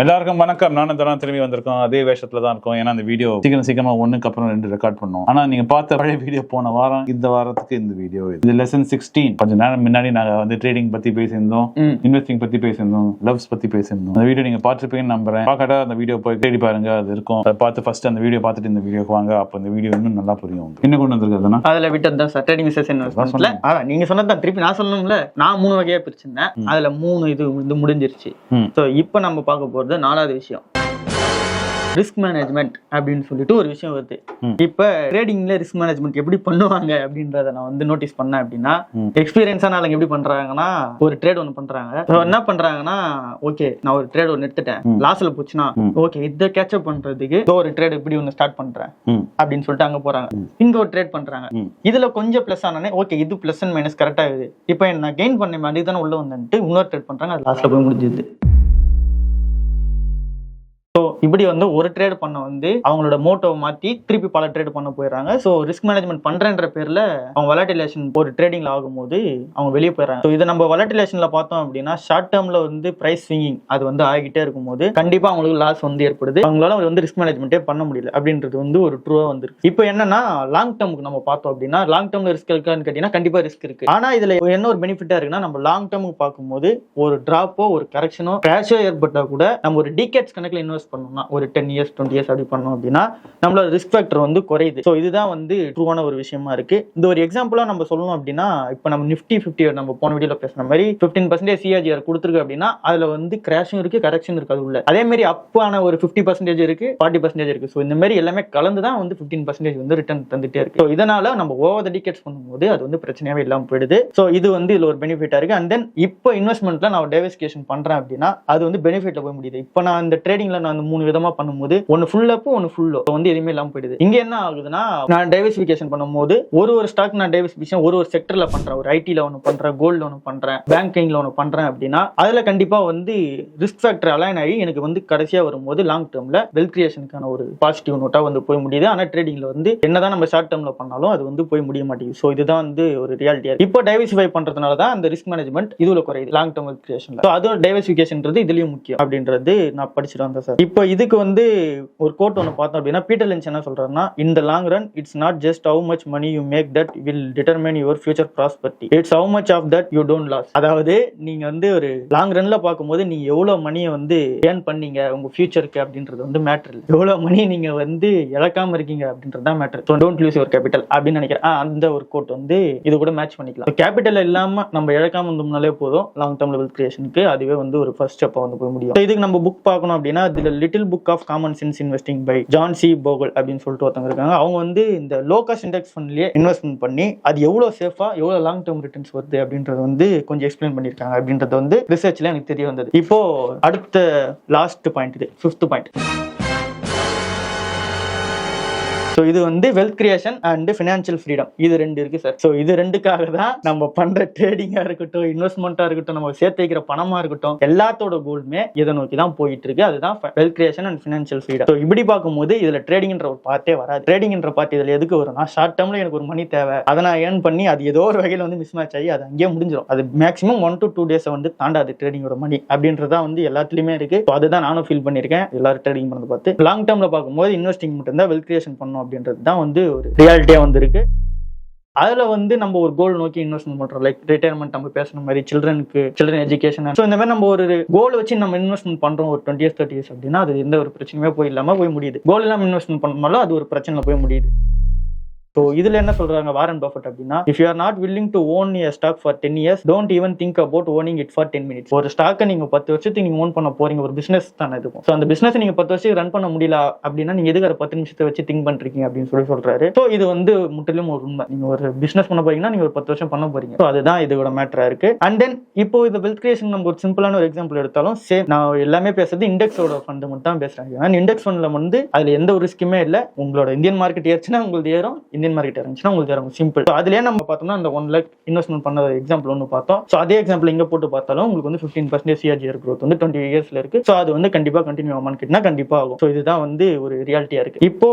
எல்லாருக்கும் வணக்கம். நானும் தரம் திரும்பி வந்திருக்கோம். அதே வேஷத்துல தான் இருக்கோம். ஏன்னா அந்த வீடியோ சீக்கிரம் சீக்கிரமா ஒண்ணுக்கு அப்புறம் ரெண்டு ரெக்கார்ட் பண்ணோம். ஆனா நீங்க பார்த்த பழைய வீடியோ போன வாரம் இந்த வாரத்துக்கு இந்த வீடியோ இது. லெசன் சிக்ஸ்டீன் கொஞ்ச நேரம் முன்னாடி நாங்க வந்து ட்ரேடிங் பத்தி பேசியிருந்தோம். இன்வெஸ்டிங் பத்தி பேசியிருந்தோம். லவ்ஸ் பத்தி பேசியிருந்தோம். அந்த வீடியோ நீங்க பார்த்துருப்பீங்கன்னு நம்புறேன். பார்க்காட்டா அந்த வீடியோ போய் தேடி பாருங்க. அது இருக்கும். அதை பார்த்து ஃபர்ஸ்ட் அந்த வீடியோ பார்த்துட்டு இந்த வீடியோக்கு வாங்க. அப்போ இந்த வீடியோ இன்னும் நல்லா புரியும். என்ன கொண்டு வந்திருக்காதுன்னா அதுல விட்டது தான் சார் ட்ரேடிங் செஷன் அதான் நீங்க சொன்னது தான் திருப்பி நான் சொல்லணும்ல. நான் மூணு வகையா பிரிச்சிருந்தேன். அதுல மூணு இது இது முடிஞ்சிருச்சு. இப்போ நம்ம பார்க்க போறது நாலாவது விஷயம் ரிஸ்க் மேனேஜ்மெண்ட் அப்படின்னு சொல்லிட்டு ஒரு விஷயம் வருது. இப்போ ட்ரேடிங்ல ரிஸ்க் மேனேஜ்மெண்ட் எப்படி பண்ணுவாங்க அப்படின்றத நான் வந்து நோட்டீஸ் பண்ணேன் அப்படின்னா. எக்ஸ்பீரியன்ஸான ஆளுங்க எப்படி பண்றாங்கன்னா ஒரு ட்ரேட் ஒன்று பண்றாங்க என்ன பண்றாங்கன்னா ஓகே நான் ஒரு ட்ரேட் ஒன்று எடுத்துட்டேன். லாஸ்ல போச்சுன்னா. ஓகே இதை கேட்சப் பண்றதுக்கு ஒரு ட்ரேட் இப்படி ஒன்று ஸ்டார்ட் பண்றேன். அப்படின்னு சொல்லிட்டு அங்க போறாங்க இங்க ஒரு ட்ரேட் பண்றாங்க. இதுல கொஞ்சம் ப்ளஸ் ஆனே ஓகே இது ப்ளஸ் அண்ட் மைனஸ் கரெக்ட் ஆகுது இப்போ நான் கெயின் பண்ண மாதிரி தானே உள்ள வந்துட்டு இன்னொரு ட்ரேட் பண்றாங்க அது லாஸ்ட்ல போய் முடிஞ்சுது ஸோ இப்படி வந்து ஒரு ட்ரேட் பண்ண வந்து அவங்களோட மோட்டோவை மாத்தி திருப்பி பல ட்ரேட் பண்ண போயிடுறாங்க. ஸோ ரிஸ்க் மேனேஜ்மெண்ட் பண்றேன்ற பேர்ல அவங்க வலாட்டிலேஷன் ஒரு ட்ரேடிங்ல ஆகும்போது அவங்க வெளியே போயிடுறாங்க. ஸோ இதை நம்ம வலாட்டிலேஷன்ல பார்த்தோம் அப்படின்னா ஷார்ட் டேர்ம்ல வந்து பிரைஸ் ஸ்விங்கிங் அது வந்து ஆகிட்டே இருக்கும்போது கண்டிப்பா அவங்களுக்கு லாஸ் வந்து ஏற்படுது. அவங்களால வந்து ரிஸ்க் மேனேஜ்மெண்ட்டே பண்ண முடியல அப்படின்றது வந்து ஒரு ட்ரூவா வந்துருக்கு. இப்போ என்னன்னா லாங் டேர்முக்கு நம்ம பார்த்தோம் அப்படின்னா லாங் டேர்ம்ல ரிஸ்க் இருக்கான்னு கேட்டீங்கன்னா கண்டிப்பா ரிஸ்க் இருக்கு. ஆனா இதுல என்ன ஒரு பெனிஃபிட்டா இருக்குன்னா நம்ம லாங் டேர்முக்கு பார்க்கும்போது ஒரு டிராப்போ ஒரு கரெக்ஷனோ கிராஷோ ஏற்பட்டா கூட நம்ம ஒரு டிகேட்ஸ் கணக்கில் இன்வெஸ்ட் பண்ணோம்னா ஒரு டென் இயர்ஸ் டுவெண்ட்டி இயர்ஸ் அப்படி பண்ணோம் அப்படின்னா நம்மளோட ரிஸ்க் ஃபேக்டர் வந்து குறையுது. ஸோ இதுதான் வந்து ட்ரூவான ஒரு விஷயமா இருக்கு. இந்த ஒரு எக்ஸாம்பிளா நம்ம சொல்லணும் அப்படின்னா இப்போ நம்ம நிஃப்டி ஃபிஃப்டி நம்ம போன வீடியோல பேசுற மாதிரி ஃபிஃப்டீன் பர்சன்டேஜ் சிஆர்ஜிஆர் கொடுத்துருக்கு அப்படின்னா அதுல வந்து கிராஷும் இருக்கு கரெக்ஷன் இருக்கு அது உள்ள. அதே மாதிரி அப்பான ஒரு ஃபிஃப்டி பர்சன்டேஜ் இருக்கு ஃபார்ட்டி பர்சன்டேஜ் இருக்கு. ஸோ இந்த மாதிரி எல்லாமே கலந்து தான் வந்து ஃபிஃப்டீன் பர்சன்டேஜ் வந்து ரிட்டர்ன் தந்துட்டே இருக்கு. ஸோ இதனால நம்ம ஓவர் த டிக்கெட்ஸ் பண்ணும்போது அது வந்து பிரச்சனையாவே இல்லாமல் போயிடுது. ஸோ இது வந்து இதுல ஒரு பெனிஃபிட்டா இருக்கு. அண்ட் தென் இப்போ இன்வெஸ்ட்மெண்ட்ல நான் டைவர்சிகேஷன் பண்றேன் அப்படின்னா அது வந்து பெனிஃபிட்ல போய் முடியுது. இப்போ நான் இந்த ட்ரேடிங்ல நான் அந்த மூணு விதமா பண்ணும்போது ஒன்னு ஃபுல் அப் ஒன்னு ஃபுல் வந்து எதுவுமே இல்லாம போயிடுது. இங்க என்ன ஆகுதுன்னா நான் டைவர்சிபிகேஷன் பண்ணும்போது ஒரு ஒரு ஸ்டாக் நான் டைவர்சிபிகேஷன் ஒரு ஒரு செக்டர்ல பண்றேன். ஒரு ஐடில ஒன்று பண்றேன் கோல்டு ஒன்று பண்றேன் பேங்கிங்ல ஒன்று பண்றேன் அப்படின்னா அதுல கண்டிப்பா வந்து ரிஸ்க் ஃபேக்டர் அலைன் ஆகி எனக்கு வந்து கடைசியா வரும்போது லாங் டேர்ம்ல வெல்த் கிரியேஷனுக்கான ஒரு பாசிட்டிவ் நோட்டா வந்து போய் முடியுது. ஆனா ட்ரேடிங்ல வந்து என்னதான் நம்ம ஷார்ட் டேர்ம்ல பண்ணாலும் அது வந்து போய் முடிய மாட்டேங்குது. ஸோ இதுதான் வந்து ஒரு ரியாலிட்டியா இப்போ டைவர்சிஃபை பண்றதுனால தான் அந்த ரிஸ்க் மேனேஜ்மெண்ட் இதுல குறையுது லாங் டேர்ம் வெல்த் கிரியேஷன்ல அதுவும் டைவர்சிஃபிகேஷன்ன்றது இதுலயும் முக்கியம் அப்படின்றது நான் படிச்சுட்டு வந்தேன் சார் இப்போ இதுக்கு வந்து ஒரு கோட் ஒன்று பார்த்தோம் அப்படின்னா பீட்டர் லென்ஸ் என்ன சொல்றாருன்னா இந்த long run it's not just how much money you make that will determine your future prosperity it's how much of that you don't lose அதாவது நீங்க வந்து ஒரு லாங் ரன்ல பார்க்கும்போது நீங்க எவ்வளவு மணியை வந்து ஏர்ன் பண்ணீங்க உங்க ஃபியூச்சருக்கு அப்படின்றது வந்து மேட்டர் இல்லை. எவ்வளவு மணி நீங்க வந்து இழக்காம இருக்கீங்க அப்படின்றது தான் matter so don't lose your capital அப்படின்னு நினைக்கிறேன். அந்த ஒரு கோட் வந்து இது கூட மேட்ச் பண்ணிக்கலாம். கேபிட்டல் இல்லாம நம்ம இழக்காம இருந்தோம்னாலே போதும் லாங் டேர்ம் லெவல் கிரியேஷனுக்கு அதுவே வந்து ஒரு ஃபர்ஸ்ட் ஸ்டெப்பாக வந்து போய் முடியும். இதுக்கு நம்ம புக் பார்க்கணும் அப்படின்னா little book of common sense investing by John C Bogle அப்படின்னு சொல்லிட்டு ஒருத்தவங்க இருக்காங்க. அவங்க வந்து இந்த லோ காஸ்ட் இண்டெக்ஸ் ஃபண்ட்லேயே இன்வெஸ்ட்மெண்ட் பண்ணி அது எவ்வளோ சேஃபா எவ்வளோ லாங் டேர்ம் ரிட்டர்ன்ஸ் வருது அப்படின்றது வந்து கொஞ்சம் எக்ஸ்பிளைன் பண்ணியிருக்காங்க அப்படின்றது வந்து ரிசர்ச்ல எனக்கு தெரிய வந்தது. இப்போ அடுத்த லாஸ்ட் பாயிண்ட் இது ஃபிஃப்த் பாயிண்ட் ஸோ இது வந்து wealth creation and financial freedom இது ரெண்டு இருக்கு சார் ஸோ இது ரெண்டுக்காக தான் நம்ம பண்ற ட்ரேடிங்காக இருக்கட்டும் இன்வெஸ்ட்மெண்ட்டாக இருக்கட்டும் நம்ம சேர்த்து வைக்கிற பணமாக இருக்கட்டும் எல்லாத்தோட கோல்மே இதை நோக்கி தான் போயிட்டு இருக்கு. அதுதான் wealth creation and financial freedom so இப்படி பார்க்கும்போது இதில் ட்ரேடிங்ன்ற ஒரு பார்ட்டே வராது. ட்ரேடிங்ன்ற பார்ட் இதில் எதுக்கு வரும்னா ஷார்ட் டேர்மில் எனக்கு ஒரு மணி தேவை. அதை நான் ஏர்ன் பண்ணி அது ஏதோ ஒரு வகையில் வந்து மிஸ் மேட்ச் ஆகி அது அங்கேயே முடிஞ்சிடும் அது மேக்ஸிமம் ஒன் டு டூ டேஸை வந்து தாண்டாது ட்ரேடிங்கோட மணி அப்படின்றதா வந்து எல்லாத்துலேயுமே இருக்கு. ஸோ அதுதான் நானும் ஃபீல் பண்ணியிருக்கேன். எல்லாரும் ட்ரேடிங் பண்ணது பார்த்து. லாங் டேர்மில் பார்க்கும்போது இன்வெஸ்டிங் மட்டும் தான் வெல்த் கிரியேஷன் பண்ணும் அப்படின்றது தான் வந்து ஒரு ரியாலிட்டியாக வந்திருக்கு. அதில் வந்து நம்ம ஒரு கோல் நோக்கி இன்வெஸ்ட்மெண்ட் பண்ணுறோம் லைக் ரிட்டையர்மெண்ட் நம்ம பேசுன மாதிரி சில்ட்ரனுக்கு சில்ட்ரன் எஜுகேஷன் ஸோ இந்த மாதிரி நம்ம ஒரு கோல் வச்சு நம்ம இன்வெஸ்ட்மெண்ட் பண்ணுறோம் ஒரு டுவெண்ட்டி இயர்ஸ் தேர்ட்டி இயர்ஸ் அப்படின்னா அது எந்த ஒரு பிரச்சனையுமே போய் இல்லாமல் போய் முடியுது. கோல் இல்லாமல் இன்வெஸ்ட்மெண்ட் பண்ணாலும் அது ஒரு பிரச்சனை போய் முடியுது. ஸோ இதுல என்ன சொல்றாங்க வாரன் பஃபட் அப்படின்னா if you are not willing to own a stock for ten years don't even think about owning it for ten minutes ஒரு ஸ்டாக்கை நீங்க பத்து வருஷத்துக்கு நீங்க ஓன் பண்ண போறீங்க ஒரு பிசினஸ் தானே இருக்கும் ஸோ அந்த பிசினஸ் நீங்க பத்து வருஷத்துக்கு ரன் பண்ண முடியல அப்படின்னா நீங்க எதுக்கு அதை பத்து நிமிஷத்தை வச்சு திங்க் பண்றீங்க? அப்படின்னு சொல்லி சொல்றாரு. ஸோ இது வந்து முற்றிலும் ஒரு உண்மை. நீங்க ஒரு பிசினஸ் பண்ண போறீங்கன்னா நீங்க ஒரு பத்து வருஷம் பண்ண போறீங்க. ஸோ அதுதான் இதோட மேட்டரா இருக்கு. அண்ட் தென் இப்போ இது வெல்த் கிரியேஷன் நம்ம ஒரு சிம்பிளான ஒரு எக்ஸாம்பிள் எடுத்தாலும் சேம் நான் எல்லாமே பேசுறது இண்டெக்ஸோட ஃபண்ட் மட்டும் தான் பேசுறேன் ஏன்னா இண்டெக்ஸ் ஃபண்ட்ல வந்து அதுல எந்த ஒரு ரிஸ்க்குமே இல்லை. உங்களோட இந்தியன் மார்க்கெட் ஏறுச்சுன்னா உங்களுக்கு ஏறும். இந்தியன் மார்க்கெட் இருந்துச்சுன்னா உங்களுக்கு இறங்கும் சிம்பிள் அதுலயே நம்ம பார்த்தோம்னா அந்த ஒன் லேக் இன்வெஸ்ட்மெண்ட் பண்ண எக்ஸாம்பிள் ஒன்று பார்த்தோம். ஸோ அதே எக்ஸாம்பிள் இங்கே போட்டு பார்த்தாலும் உங்களுக்கு வந்து ஃபிஃப்டீன் பர்சன்டேஜ் சிஆர்ஜிஆர் க்ரோத் வந்து டுவெண்ட்டி இயர்ஸ்ல இருக்கு. ஸோ அது வந்து கண்டிப்பாக கண்டினியூ ஆமான்னு கேட்டினா கண்டிப்பாக ஆகும். ஸோ இதுதான் வந்து ஒரு ரியாலிட்டியா இருக்கு. இப்போ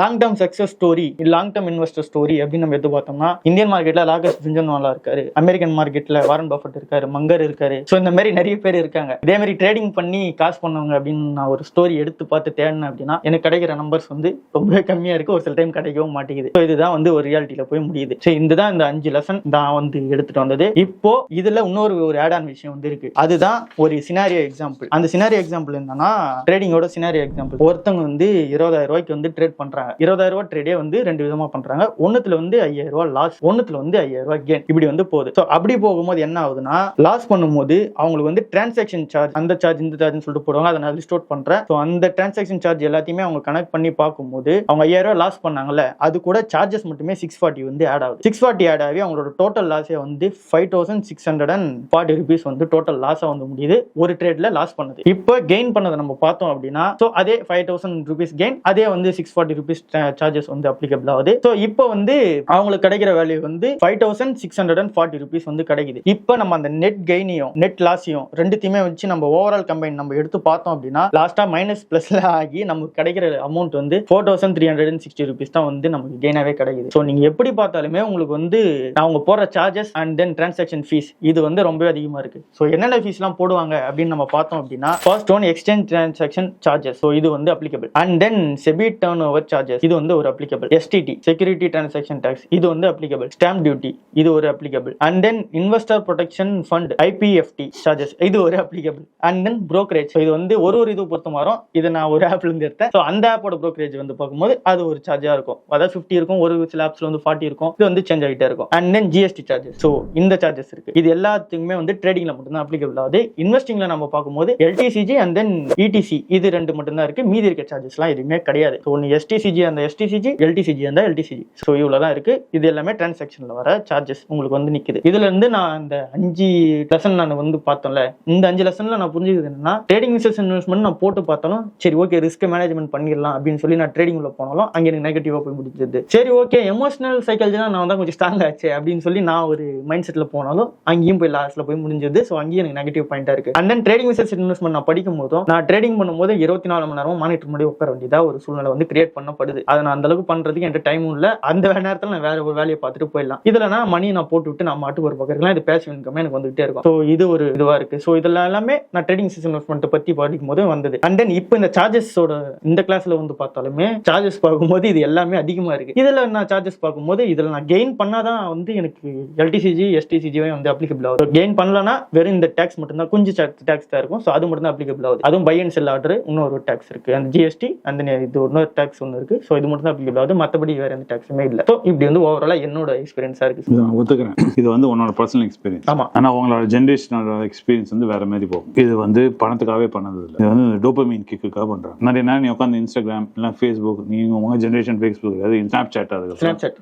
long term success story long term investor story அப்படின்னு நம்ம எடுத்து பார்த்தோம்னா இந்தியன் மார்க்கெட்ல லாகஸ் சிஞ்சன்வாலா இருக்காரு. அமெரிக்கன் மார்க்கெட்ல வாரன் பஃபட் இருக்காரு மங்கர் இருக்காரு. ஸோ இந்த மாதிரி நிறைய பேர் இருக்காங்க. இதே மாதிரி ட்ரேடிங் பண்ணி காசு பண்ணவங்க அப்படின்னு நான் ஒரு ஸ்டோரி எடுத்து பார்த்து தேடினேன் அப்படின்னா எனக்கு கிடைக்கிற நம்பர்ஸ் வந்து ரொம்பவே கம்மியா இருக்கு. ஒரு சில டைம் கிடைக்கவும் மாட்டேங்குது. ஸோ இதுதான் வந்து ஒரு ரியாலிட்டியில போய் முடியுது. ஸோ இதுதான் இந்த அஞ்சு லெசன் நான் வந்து எடுத்துட்டு வந்தது. இப்போ இதுல இன்னொரு ஒரு ஆட் ஆன் விஷயம் வந்து இருக்கு. அதுதான் ஒரு சினாரியோ எக்ஸாம்பிள் அந்த சினாரியோ எக்ஸாம்பிள் என்னன்னா ட்ரேடிங்கோட சினாரியோ எக்ஸாம்பிள் ஒருத்தவங்க வந்து இருபதாயிரம் ரூபாய்க்கு வந்து ட்ரேட் பண்றாங்க. இருபதாயிரம் ரூபாய் ட்ரேடே வந்து ரெண்டு விதமா பண்றாங்க. ஒண்ணுத்துல வந்து ஐயாயிரம் ரூபாய் லாஸ் ஒண்ணுத்துல வந்து ஐயாயிரம் ரூபாய் கேன் இப்படி வந்து போகுது. ஸோ அப்படி போகும்போது என்ன ஆகுதுன்னா லாஸ் பண்ணும்போது அவங்களுக்கு வந்து டிரான்சாக்ஷன் சார்ஜ் அந்த சார்ஜ் இந்த சார்ஜ்னு சொல்லிட்டு போடுவாங்க. அதை நான் லிஸ்ட் அவுட் பண்றேன். ஸோ அந்த டிரான்சாக்ஷன் சார்ஜ் எல்லாத்தையுமே அவங்க கனெக்ட் பண்ணி பார்க்கும்போது அவங்க ஐயாயிரம் ரூபாய் லாஸ் பண்ணாங்கல்ல அது கூட சார்ஜஸ் மட்டுமே சிக்ஸ் ஃபார்ட்டி வந்து ஆட் ஆகுது. சிக்ஸ் ஃபார்ட்டி ஆட் ஆகி அவங்களோட டோட்டல் லாஸே வந்து five thousand six hundred and forty rupees வந்து டோட்டல் லாஸாக வந்து முடியுது. ஒரு ட்ரேட்ல லாஸ் பண்ணுது. இப்போ கெயின் பண்ணதை நம்ம பார்த்தோம் அப்படின்னா ஸோ அதே ஃபைவ் தௌசண்ட் ருபீஸ் கெயின் அதே வந்து சிக்ஸ் ஃபார்ட்டி ருபீஸ் சார்ஜஸ் வந்து அப்ளிகபிள் ஆகுது. ஸோ இப்போ வந்து அவங்களுக்கு கிடைக்கிற வேல்யூ வந்து five thousand six hundred and forty rupees வந்து கிடைக்குது. இப்போ நம்ம அந்த நெட் கெயினையும் நெட் லாஸையும் ரெண்டுத்தையுமே வச்சு நம்ம ஓவரால் கம்பைன் நம்ம எடுத்து பார்த்தோம் அப்படின்னா லாஸ்ட்டாக மைனஸ் ப்ளஸ்ல ஆகி நமக்கு கிடைக்கிற அமௌண்ட் வந்து four thousand three hundred and sixty rupees தான் வந்து நமக்கு கெயின் கெயினாவே கிடைக்குது. ஸோ நீங்க எப்படி பார்த்தாலுமே உங்களுக்கு வந்து அவங்க போடுற charges and then transaction fees இது வந்து ரொம்பவே அதிகமா இருக்கு. ஸோ என்னென்ன ஃபீஸ்லாம் போடுவாங்க அப்படின்னு நம்ம பார்த்தோம் அப்படின்னா first one exchange transaction charges so இது வந்து applicable and then SEBI turnover charges இது வந்து ஒரு applicable STT security transaction tax இது வந்து அப்ளிகபிள் ஸ்டாம்ப் டியூட்டி இது ஒரு applicable and then investor protection fund IPFT charges இது ஒரு அப்ளிகபிள் அண்ட் தென் ப்ரோக்கரேஜ் இது வந்து ஒரு ஒரு இது பொறுத்த மாறும். இதை நான் ஒரு ஆப்ல இருந்து எடுத்தேன். ஸோ அந்த ஆப்போட ப்ரோக்கரேஜ் வந்து பார்க்கும்போது அது ஒரு சார்ஜாக இருக்கும். அதாவது ஃபிஃப்டி இருக்கும் ஒரு சில ஆப்ஸ்ல வந்து ஃபார்ட்டி இருக்கும். இது வந்து சேஞ்ச் ஆகிட்டே இருக்கும். And then GST charges so இந்த சார்ஜஸ் இருக்கு. இது எல்லாத்துக்குமே வந்து ட்ரேடிங்ல மட்டும்தான் அப்ளிகபிள் ஆகுது இன்வெஸ்டிங்ல நம்ம பார்க்கும்போது எல்டிசிஜி அண்ட் தென் இடிசி இது ரெண்டு மட்டும்தான் இருக்கு. மீதி இருக்க சார்ஜஸ்லாம் எதுவுமே கிடையாது. ஸோ ஒன்று எஸ்டிசிஜி அந்த எஸ்டிசிஜி எல்டிசிஜி அந்த எல்டிசிஜி ஸோ இவ்வளோ தான் இருக்கு. இது எல்லாமே டிரான்சாக்ஷன்ல வர சார்ஜஸ் உங்களுக்கு வந்து நிற்குது இதுல இருந்து நான் அந்த அஞ்சு லெசன் நான் வந்து பார்த்தோம்ல இந்த அஞ்சு லெசன்ல நான் புரிஞ்சுக்கிறது என்னன்னா ட்ரேடிங் மிஸ்ஸஸ் இன்வெஸ்ட்மெண்ட் நான் போட்டு பார்த்தாலும் சரி ஓகே ரிஸ்க் மேனேஜ்மெண்ட் பண்ணிடலாம் அப்படின்னு சொல்லி நான் ட்ரேடிங் உள்ள போனாலும் அங்கே எனக்கு நெகட்டிவாக போய் முடிஞ்சது. சரி ஓகே எமோஷனல் சைக்காலஜி நான் தான் கொஞ்சம் ஸ்ட்ராங் ஆச்சு அப்படின்னு சொல்லி நான் ஒரு மைண்ட் செட்ல போனாலும் அங்கேயும் போய் லாஸ்ட்ல போய் முடிஞ்சது. ஸோ அங்கேயும் எனக்கு நெகட்டிவ் பாயிண்டா இருக்கு. And then trading misses investment நான் படிக்கும் போதும் நான் ட்ரேடிங் பண்ணும்போது இருபத்தி நாலு மணி நேரம் மானிட்டர் முன்னாடி உட்கார வேண்டியதா ஒரு சூழ்நிலை வந்து கிரியேட் பண்ணப்படுது. அதை நான் அந்த அளவுக்கு பண்றதுக்கு என்கிட்ட டைமும் இல்லை. அந்த நேரத்தில் நான் வேற ஒரு வேலையை பார்த்துட்டு போயிடலாம். இதுல நான் மணி நான் போட்டு விட்டு நான் மாட்டு ஒரு பக்கம் இருக்கலாம் இது பேசிவ் இன்கம் எனக்கு வந்துகிட்டே இருக்கும். ஸோ இது ஒரு இதுவா இருக்கு. ஸோ இதெல்லாம் எல்லாமே நான் ட்ரேடிங் சிஸ்டம் இன்வெஸ்ட்மெண்ட் பத்தி படிக்கும் போது வந்தது. அண்ட் தென் இப்போ இந்த சார்ஜஸோட இந்த கிளாஸ்ல வந்து பார்த்தாலுமே சார்ஜஸ் பார்க்கும்போது இது எல்லாமே அதிகமா இருக்கு. இதுல நான் சார்ஜஸ் பார்க்கும்போது இதுல நான் கெயின் பண்ணாதான் வந்து எனக்கு எல்டிசிஜி எஸ்டிசிஜியும் வந்து அப்ளிகபிள் ஆகுது. கெயின் பண்ணலனா வெறும் இந்த டேக்ஸ் மட்டும்தான் கொஞ்சம் டேக்ஸ் தான் இருக்கும். ஸோ அது மட்டும் தான் அப்ளிகபிள் ஆகுது. அதுவும் பை அண்ட் செல் ஆர்டர் இன்னொரு டேக்ஸ் இருக்கு. அந்த ஜிஎஸ்டி அந்த இது இன்னொரு டேக்ஸ் ஒன்று இருக்கு. ஸோ இது மட்டும் தான் அப்ளிகபிள் ஆகுது. மற்றபடி வேற எந்த டேக்ஸுமே இல்லை. ஸோ இப்படி வந்து ஓவராலா என்னோட எக்ஸ்பீரியன்ஸா இருக்கு. இதை நான் ஒத்துக்கிறேன். இது வந்து உன்னோட பர்சனல் எக்ஸ்பீரியன்ஸ் ஆமா. ஆனா உங்களோட ஜென்ரேஷனோட எக்ஸ்பீரியன்ஸ் வந்து வேற மாதிரி போகும். இது வந்து பணத்துக்காகவே பண்ணது இல்லை இது வந்து டோபமீன் கிக்குக்காக பண்றாங்க. நிறைய நேரம் நீ உட்காந்து இன்ஸ்டாகிராம் இல்லை ஃபேஸ்புக் நீங்க உங்க ஜென்ரேஷன் ஃபேஸ்புக் அது ஸ்னாப் சாட் அது ஸ்னாப்சாட்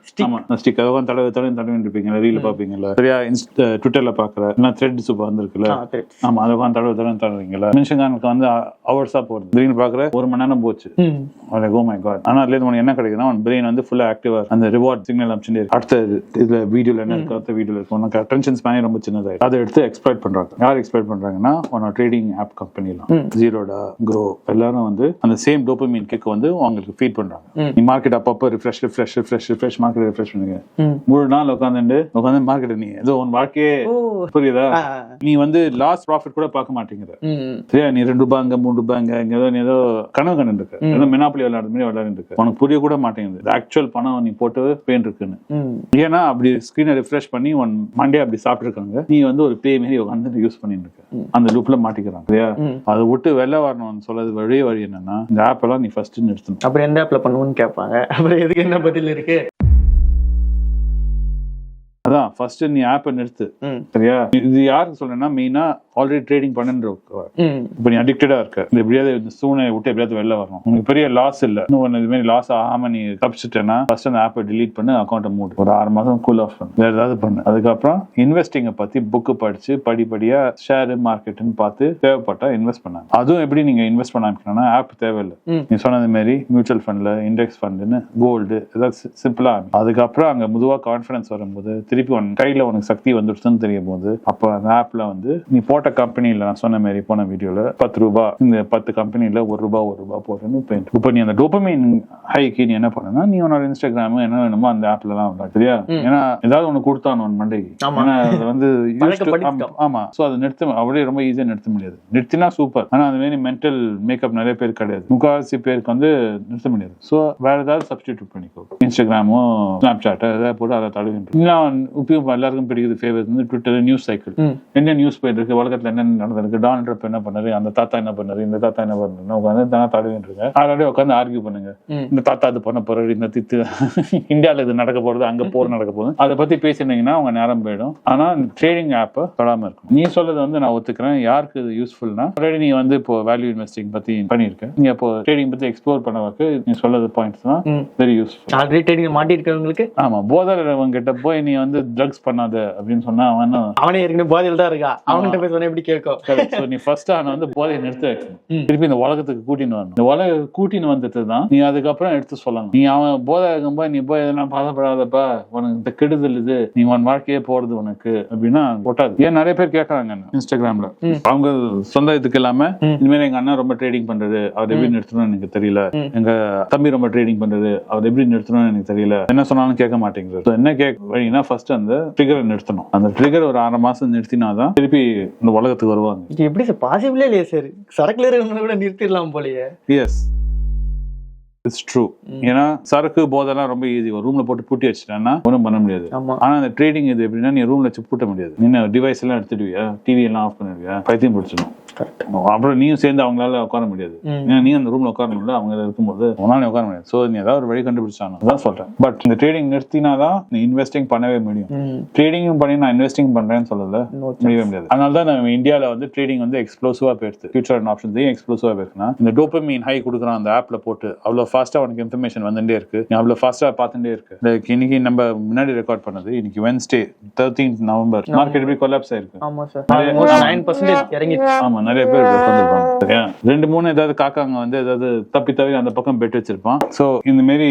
ஸ்டிக் உட்காந்து தடவை தடவை தடவை இருப்பீங்கல்ல ரீல் பாப்பீங்கல்ல சரியா இன்ஸ்ட ட்விட்டர்ல பாக்குற இல்லை த்ரெட் சூப்பர் வந்திருக்குல்ல. ஆமா அதை உட்காந்து தடவை தடவை தடவைங்களா நிமிஷங்கானுக்கு வந்து ஹவர்ஸா போறது திடீர்னு பாக்குற ஒரு மணி நேரம் போச்சு. ஓ மை காட் ஆனா அதுல உனக்கு என்ன கிடைக்குதுன்னா உன் பிரெயின் வந்து ஃபுல்லா ஆக்டிவா அந்த ரிவார்ட் சிக்னல் அமிச்சுட்டே அடுத்த இது- இதுல வீடியோல என்ன இருக்கு? அடுத்த வீடியோல இருக்கு. உனக்கு அட்டென்ஷன் ஸ்பேனே ரொம்ப சின்னதாயிடும். அதை எடுத்து எக்ஸ்ப்ளாய்ட் பண்றாங்க. யார் எக்ஸ்ப்ளாய்ட் பண்றாங்கன்னா உன்னோட ட்ரேடிங் ஆப் கம்பெனிலாம். ஜீரோடா க்ரோ எல்லாரும் வந்து அந்த சேம் டோபமீன் கிக் வந்து உங்களுக்கு ஃபீட் பண்றாங்க. நீ மார்க்கெட் அப்பப்போ refresh refresh refresh refresh market refresh பண்ணுங்க. முழு நாள் உட்காந்துட்டு உட்காந்து மார்க்கெட் நீ ஏதோ உன் வாழ்க்கையே புரியுதா? நீ வந்து லாஸ் ப்ராஃபிட் கூட பார்க்க மாட்டேங்கிற. சரியா? நீ ரெண்டு ரூபாய் அங்க மூணு ரூபாய் அங்க இங்க ஏதோ ஏதோ கனவு கண்டு இருக்கு. ஏதோ மினாப்பிளி விளையாடுற மாதிரி விளையாடிட்டு இருக்கு. உனக்கு புரிய கூட மாட்டேங்குது. ஆக்சுவல் பணம் நீ போட்டு பெயின் இருக்குன்னு. ஏன்னா அப்படி ஸ்கிரீனை ரிஃப்ரெஷ் பண்ணி ஒன் மண்டே அப்படி சாப்பிட்டுருக்காங்க. நீ வந்து ஒரு பே மாரி உட்காந்து யூஸ் பண்ணிட்டு இருக்க. அந்த லூப்ல மாட்டிக்கிறாங்க. சரியா? அதை விட்டு வெளில வரணும்னு சொல்றது வழியே வழி என்னன்னா இந்த ஆப் எல்லாம் நீ ஃபர்ஸ்ட் நிறுத்தணும். அப்புறம் எந்த ஆப்ல பண்ணுவோம்னு கேட்பாங்க. அப்புறம் எதுக்கு என்ன பதில் இருக்கு? அதான். ஃபர்ஸ்ட் நீ ஆப்பை நிறுத்து. சரியா? இது யாருக்கு சொல்றேன்னா மெயினா ஆல்ரெடி ட்ரேடிங் பண்ணுன்ற இப்போ நீ அடிக்டடா இருக்க. இந்த எப்படியாவது இந்த சூழ்நிலை விட்டு எப்படியாவது வெளில வரணும். உனக்கு பெரிய லாஸ் இல்ல. இன்னும் இது மாதிரி லாஸ் ஆகாம நீ தப்பிச்சிட்டேன்னா ஃபர்ஸ்ட் அந்த ஆப்பை delete பண்ணு அக்கௌண்ட்டை மூடு. ஒரு ஆறு மாசம் கூல் ஆஃப் பண்ணு. வேற ஏதாவது பண்ணு. அதுக்கப்புறம் இன்வெஸ்டிங்கை பத்தி புக்கு படிச்சு படிப்படியா ஷேர் மார்க்கெட்னு பார்த்து தேவைப்பட்டா இன்வெஸ்ட் பண்ணாங்க அதுவும் எப்படி நீங்க இன்வெஸ்ட் பண்ண ஆரம்பிக்கணும்னா ஆப் தேவையில்லை. நீ சொன்னது மாதிரி மியூச்சுவல் ஃபண்ட்ல இண்டெக்ஸ் ஃபண்டுன்னு கோல்டு ஏதாவது சிம்பிளா அதுக்கப்புறம் அங்க முதுவா கான்ஃபிடன்ஸ் வரும்போது திருப்பி உன் கையில உனக்கு சக்தி வந்துடுச்சுன்னு தெரியும் போது அப்ப அந்த ஆப்ல வந்து நீ போட்ட கம்பெனில நான் சொன்ன மாதிரி போன வீடியோல பத்து ரூபாய் இந்த பத்து கம்பெனில ஒரு ரூபாய் ஒரு ரூபாய் போட்டுன்னு இப்போ இப்போ நீ அந்த டோபமைன் ஹைக்கு நீ என்ன பண்ணுனா நீ உன்னோட இன்ஸ்டாகிராம் என்ன வேணுமோ அந்த ஆப்ல எல்லாம் விடலாம் சரியா? ஏன்னா ஏதாவது ஒண்ணு கொடுத்தான் உன் மண்டைக்கு ஆமா. ஏன்னா அது வந்து used to- பழக்கப்படுத்திட்டோம். ஆமா. சோ அதை நிறுத்த அப்படியே ரொம்ப ஈஸியா நிறுத்த முடியாது. நிறுத்தினா சூப்பர் ஆனா அந்த மாதிரி மென்டல் மேக்கப் நிறைய பேர் கிடையாது. முக்காவாசி பேருக்கு வந்து நிறுத்த முடியாது. சோ வேற ஏதாவது சப்ஸ்டிடியூட் பண்ணிக்கோ. இன்ஸ்டாகிராமோ ஸ்னாப் சாட்டோ ஏதாவது போட்டு அதை இன்னும் இப்பயும் எல்லாருக்கும் பிடிக்குது ஃபேவரட் வந்து ட்விட்டர் நியூஸ் சைக்கிள் என்ன நியூஸ் போயிட்டு இருக்கு? உலகத்துல என்ன நடந்திருக்கு? டான் ட்ரம்ப் என்ன பண்ணாரு? அந்த தாத்தா என்ன பண்ணாரு? இந்த தாத்தா என்ன பண்ணாரு உட்காந்து தானே தடவிட்டு இருக்க ஆல்ரெடி உட்காந்து ஆர்கியூ பண்ணுங்க. இந்த தாத்தா இது பண்ண போறாரு இந்த தித்து. இந்தியால இது நடக்க போறது அங்க போர் நடக்க போகுது. அதை பத்தி பேசினீங்கன்னா உங்க நேரம் போயிடும். ஆனா ட்ரேடிங் ஆப்பை தொடாம இருக்கும் நீ சொல்றது வந்து நான் ஒத்துக்கிறேன். யாருக்கு இது யூஸ்ஃபுல்னா ஆல்ரெடி நீ வந்து இப்போ வேல்யூ இன்வெஸ்டிங் பத்தி பண்ணிருக்க நீ இப்போ ட்ரேடிங் பத்தி எக்ஸ்ப்ளோர் பண்ணவருக்கு நீ சொல்றது பாயிண்ட்ஸ் தான் வெரி யூஸ்ஃபுல் ஆல்ரெடி ட்ரேடிங் மாட்டி இருக்கிறவங்களுக்கு ஆமா போதரவங்க கிட்ட போய் நீ வந்து ட்ரக்ஸ் பண்ணாத அப்படின்னு சொன்னா அவன் அவனே ஏற்கனவே போதையில் தான் இருக்கா? அவன்கிட்ட போய் சொன்னா எப்படி கேட்கும்? நீ ஃபர்ஸ்ட் அவனை வந்து போதையை நிறுத்த. வைக்கணும். திருப்பி இந்த உலகத்துக்கு கூட்டின்னு வரணும். இந்த உலக கூட்டின்னு வந்துட்டு தான் நீ அதுக்கப்புறம் எடுத்து சொல்லணும். நீ அவன் போதை இருக்கும்போது நீ போய் எதனா பாதப்படாதப்பா. உனக்கு இந்த கெடுதல் இது. நீ உன் வாழ்க்கையே போறது உனக்கு. அப்படின்னா ஒட்டாது. ஏன் நிறைய பேர் கேட்கறாங்க இன்ஸ்டாகிராம்ல. அவங்க சொந்த இதுக்கு இல்லாம மாதிரி எங்க அண்ணா ரொம்ப ட்ரேடிங் பண்றாரு அவர் எப்படி நிறுத்தணும்னு எனக்கு தெரியல. எங்க தம்பி ரொம்ப ட்ரேடிங் பண்றாரு அவர் எப்படி நிறுத்தணும்னு எனக்கு தெரியல. என்ன சொன்னாலும் கேட்க மாட்டேங்கிறாரு So, என்ன கேட்க வழினா ஃபர்ஸ்ட் அந்த ட்ரிகரை நிறுத்தணும். அந்த ட்ரிகர் ஒரு ஆறு மாசம் நிறுத்தினாதான் திருப்பி இந்த உலகத்துக்கு வருவாங்க. எப்படி சார் பாசிபிளே இல்லையா சார் சரக்குல கூட நிறுத்திடலாம் போலயே. எஸ் இட்ஸ் ட்ரூ ஏன்னா சரக்கு போதெல்லாம் ரொம்ப ஈஸி ஒரு ரூம்ல போட்டு பூட்டி வச்சுட்டேன்னா ஒன்றும் பண்ண முடியாது. ஆனா அந்த ட்ரேடிங் இது எப்படின்னா நீ ரூம்ல வச்சு பூட்ட முடியாது. நீ டிவைஸ் எல்லாம் எடுத்துடுவியா? டிவி எல்லாம் ஆஃப் பண்ணிடுவியா? பைத்தியம் பிடிச்சிடும். அப்புறம் நீயும் சேர்ந்து அவங்களால உட்கார முடியாது. ஏன்னா நீ அந்த ரூம்ல உட்காரணும்ல அவங்க இருக்கும்போது உன்னால உட்கார முடியாது. சோ நீ ஏதாவது ஒரு வழி கண்டுபிடிச்சானு அதான் சொல்றேன். பட் இந்த ட்ரேடிங் நிறுத்தினாதான் நீ இன்வெஸ்டிங் பண்ணவே முடியும். ட்ரேடிங்கும் பண்ணி நான் இன்வெஸ்டிங் பண்றேன்னு சொல்லல. முடியவே முடியாது. அதனால தான் நம்ம இந்தியால வந்து ட்ரேடிங் வந்து எக்ஸ்ப்ளோசிவா போயிடுது. ஃபியூச்சர் அண்ட் ஆப்ஷன்ஸ் எக்ஸ்ப்ளோசிவா போயிருக்குன்னா இந்த டோப்பமீன் ஹை கொடுக்குறான் அந்த ஆப்ல போட்டு அவ்வளவு ஃபாஸ்டா உனக்கு இன்ஃபர்மேஷன் வந்துட்டே இருக்கு. நீ அவ்வளவு ஃபாஸ்டா பார்த்துட்டே இருக்கு. லைக் இன்னைக்கு நம்ம முன்னாடி ரெக்கார்ட் பண்ணது இன்னைக்கு வென்ஸ்டே தேர்ட்டீன்த் நவம்பர் மார்க்கெட் எப்படி கொலாப்ஸ் ஆயிருக்கு? ஆமா சார் இறங்கி ஆமா நிறைய பேர் உட்காந்துருப்பாங்க ரெண்டு மூணு ஏதாவது காக்காங்க வந்து ஏதாவது தப்பி தவிர அந்த பக்கம் பெட் வச்சிருப்பான். சோ இந்த மாதிரி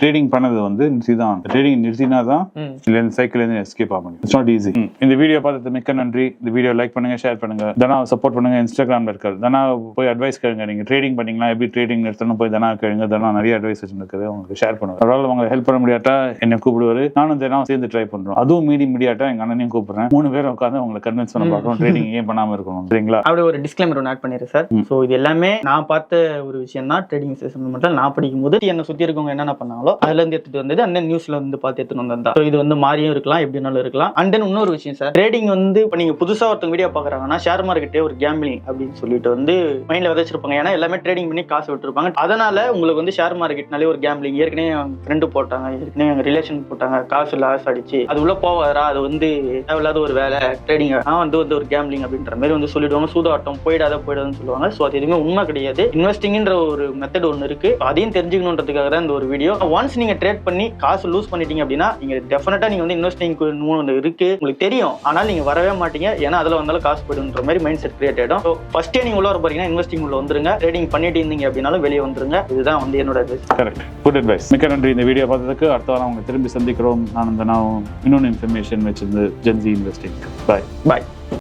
ட்ரேடிங் பண்ணது வந்து நிறுத்திதான் ட்ரேடிங் நிறுத்தினா தான் இந்த சைக்கிள் இருந்து எஸ்கேப் ஆக முடியும். இட்ஸ் நாட் ஈஸி இந்த வீடியோ பார்த்தது மிக்க நன்றி. இந்த வீடியோ லைக் பண்ணுங்க ஷேர் பண்ணுங்க. தனா சப்போர்ட் பண்ணுங்க இன்ஸ்டாகிராம்ல இருக்காரு தனா போய் அட்வைஸ் கேளுங்க. நீங்க ட்ரேடிங் பண்ணீங்களா? எப்படி ட்ரேடிங் நிறுத்தணும் போய் தனா கேளுங்க. தனா நிறைய அட்வைஸ் வச்சிருக்காரு உங்களுக்கு ஷேர் பண்ணுங்க அவரால் உங்களுக்கு ஹெல்ப் பண்ண முடியாட்டா என்ன கூப்பிடுவாரு. நானும் தினம் சேர்ந்து ட்ரை பண்றோம். அதுவும் மீடி முடியாட்டா எங்க அண்ணனையும் கூப்பிடுறேன். மூணு பேரும் உட்காந்து உங்களை கன்வின்ஸ் பண்ண பார்க்கணும். ட்ரேடிங் ஏன் பண்ணாம இருக்கணும். சரிங்களா? அப்படியே ஒரு டிஸ்க்ளைமர் ஒன்று ஆட் பண்ணிடுறேன் சார். ஸோ இது எல்லாமே நான் பார்த்த ஒரு விஷயம் தான் ட்ரேடிங் மட்டும் நான் படிக்கும்போது என்னை சுற்றி இருக்கவங்க என்னென்ன பண்ணாங்களோ அதுல இருந்து எடுத்துட்டு வந்தது. அந்த நியூஸ்ல வந்து பார்த்து எடுத்துட்டு வந்தது ஸோ இது வந்து மாறியும் இருக்கலாம் எப்படி வேணாலும் இருக்கலாம். அண்ட் தென் இன்னொரு விஷயம் சார் ட்ரேடிங் வந்து இப்போ நீங்க புதுசா ஒருத்தவங்க வீடியோ பார்க்குறாங்கன்னா ஷேர் மார்க்கெட்டே ஒரு கேம்பிளிங் அப்படின்னு சொல்லிட்டு வந்து மைண்ட்ல விதைச்சிருப்பாங்க. ஏன்னா எல்லாமே ட்ரேடிங் பண்ணி காசு விட்டுருப்பாங்க. அதனால உங்களுக்கு வந்து ஷேர் மார்க்கெட்னாலே ஒரு கேம்பிளிங் ஏற்கனவே என் ஃப்ரெண்டு போட்டாங்க ஏற்கனவே எங்க ரிலேஷன் போட்டாங்க. காசு லாஸ் அடிச்சு. அது உள்ள போவாரா அது வந்து தேவையில்லாத ஒரு வேலை ட்ரேடிங் நான் வந்து வந்து ஒரு கேம்பிளிங் அப்படின்ற மாதிரி வந்து சொல்லிடுவாங்க. சூதாட்டம் போயிடாத போயிடாதுன்னு சொல்லுவாங்க. ஸோ அது எதுவுமே உண்மை கிடையாது. இன்வெஸ்டிங்ன்ற ஒரு மெத்தட் ஒன்று இருக்கு. அதையும் தெரிஞ்சுக்கணுன்றதுக்காக தான் இந்த ஒரு வீடியோ ஒன்ஸ் நீங்க ட்ரேட் பண்ணி காசு லூஸ் பண்ணிட்டீங்க அப்படின்னா நீங்க டெஃபினட்டா நீங்க வந்து இன்வெஸ்டிங் ஒன்று இருக்கு. உங்களுக்கு தெரியும். ஆனால் நீங்க வரவே மாட்டீங்க. ஏன்னா அதுல வந்தாலும் காசு போயிடுன்ற மாதிரி மைண்ட் செட் கிரியேட் ஆயிடும் ஃபர்ஸ்டே நீங்க உள்ள வர போறீங்கன்னா இன்வெஸ்டிங் உள்ள வந்துருங்க. ட்ரேடிங் பண்ணிட்டு இருந்தீங்க அப்படின்னாலும் வெளியே வந்துருங்க. இதுதான் வந்து என்னோட. கரெக்ட் குட் அட்வைஸ் மிக்க நன்றி. இந்த வீடியோ பார்த்ததுக்கு அடுத்த வாரம் உங்களை திரும்பி சந்திக்கிறோம். நான் இந்த நான் இன்னொன்று இன்ஃபர்மேஷன் வச்சிருந்து ஜென்சி இன்வெஸ்டிங் பாய் பாய்